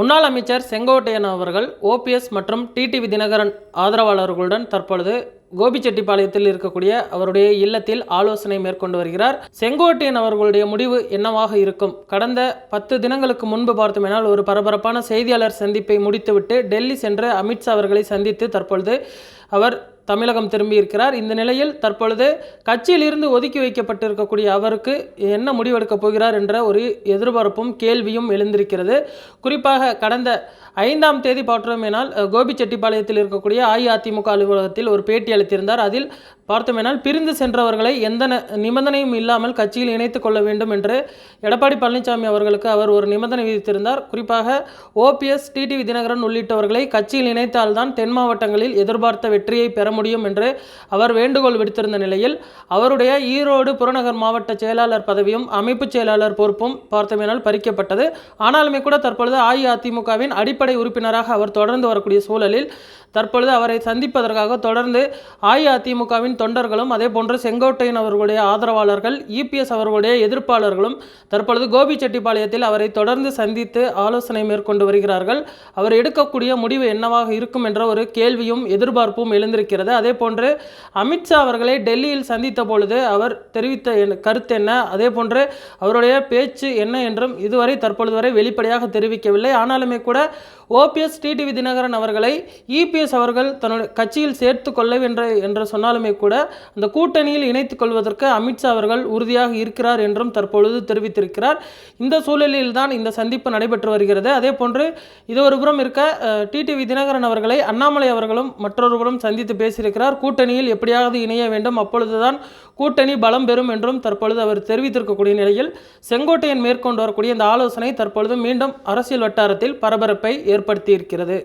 முன்னாள் அமைச்சர் செங்கோட்டையன் அவர்கள் ஓபிஎஸ் மற்றும் டிடிவி தினகரன் ஆதரவாளர்களுடன் தற்பொழுது கோபிச்செட்டிப்பாளையத்தில் இருக்கக்கூடிய அவருடைய இல்லத்தில் ஆலோசனை மேற்கொண்டு வருகிறார். செங்கோட்டையன் அவர்களுடைய முடிவு என்னவாக இருக்கும்? கடந்த பத்து தினங்களுக்கு முன்பு பார்த்தோமேனால் ஒரு பரபரப்பான செய்தியாளர் சந்திப்பை முடித்துவிட்டு டெல்லி சென்று அமித்ஷா அவர்களை சந்தித்து தற்பொழுது அவர் தமிழகம் திரும்பியிருக்கிறார். இந்த நிலையில் தற்பொழுது கட்சியிலிருந்து ஒதுக்கி வைக்கப்பட்டிருக்கக்கூடிய அவருக்கு என்ன முடிவெடுக்கப் போகிறார் என்ற ஒரு எதிர்பார்ப்பும் கேள்வியும் எழுந்திருக்கிறது. குறிப்பாக கடந்த ஐந்தாம் தேதி பார்த்தோமேனால் கோபிச்செட்டிப்பாளையத்தில் இருக்கக்கூடிய அஇஅதிமுக அலுவலகத்தில் ஒரு பேட்டி அளித்திருந்தார். அதில் பார்த்தோமேனால் பிரிந்து சென்றவர்களை எந்த ந- நிபந்தனையும் இல்லாமல் கட்சியில் இணைத்து கொள்ள வேண்டும் என்று எடப்பாடி பழனிசாமி அவர்களுக்கு அவர் ஒரு நிபந்தனை விதித்திருந்தார். குறிப்பாக ஓபிஎஸ் டிடிவி தினகரன் உள்ளிட்டவர்களை கட்சியில் இணைத்தால்தான் தென் மாவட்டங்களில் எதிர்பார்த்த வெற்றியை பெற முடியும் என்று அவர் வேண்டுகோள் விடுத்திருந்த நிலையில் அவருடைய ஈரோடு புறநகர் மாவட்ட செயலாளர் பதவியும் அமைப்பு செயலாளர் பொறுப்பும் பார்த்தோமேனால் பறிக்கப்பட்டது. ஆனாலுமே கூட தற்பொழுது அஇஅதிமுகவின் அடிப்படை உறுப்பினராக அவர் தொடர்ந்து வரக்கூடிய சூழலில் தற்பொழுது அவரை சந்திப்பதற்காக தொடர்ந்து அஇஅதிமுகவின் தொண்டர்களும் அதே போன்று செங்கோட்டையன் அவர்களுடைய ஆதரவாளர்கள் இபிஎஸ் அவர்களுடைய எதிர்ப்பாளர்களும் தற்பொழுது கோபிச்செட்டிப்பாளையத்தில் அவரை தொடர்ந்து சந்தித்து ஆலோசனை மேற்கொண்டு வருகிறார்கள். அவர் எடுக்கக்கூடிய முடிவு என்னவாக இருக்கும் என்ற ஒரு கேள்வியும் எதிர்பார்ப்பும் எழுந்திருக்கிறது. அதே போன்று அமித்ஷா அவர்களை டெல்லியில் சந்தித்த பொழுது அவர் தெரிவித்த என்- கருத்து என்ன? அதே போன்று அவருடைய பேச்சு என்ன என்றும் இதுவரை தற்பொழுது வரை வெளிப்படையாக தெரிவிக்கவில்லை. ஆனாலுமே கூட ஓபிஎஸ் டிடிவி தினகரன் அவர்களை இபிஎஸ் அவர்கள் தன்னுடைய கட்சியில் சேர்த்து கொள்ள என்ற என்று சொன்னாலுமே கூட அந்த கூட்டணியில் இணைத்துக் கொள்வதற்கு அமித்ஷா அவர்கள் உறுதியாக இருக்கிறார் என்றும் தற்பொழுது தெரிவித்திருக்கிறார். இந்த சூழலில் தான் இந்த சந்திப்பு நடைபெற்று வருகிறது. அதே போன்று இது ஒரு புறம் இருக்க டிடிவி தினகரன் அவர்களை அண்ணாமலை அவர்களும் மற்றொரு புறம் சந்தித்து பேசியிருக்கிறார். கூட்டணியில் எப்படியாவது இணைய வேண்டும். அப்பொழுதுதான் கூட்டணி பலம் பெறும் என்றும் தற்பொழுது அவர் தெரிவித்திருக்கக்கூடிய நிலையில் செங்கோட்டையன் மேற்கொண்டு வரக்கூடிய இந்த ஆலோசனை தற்பொழுது மீண்டும் அரசியல் வட்டாரத்தில் பரபரப்பை ஏற்படுத்தியிருக்கிறது.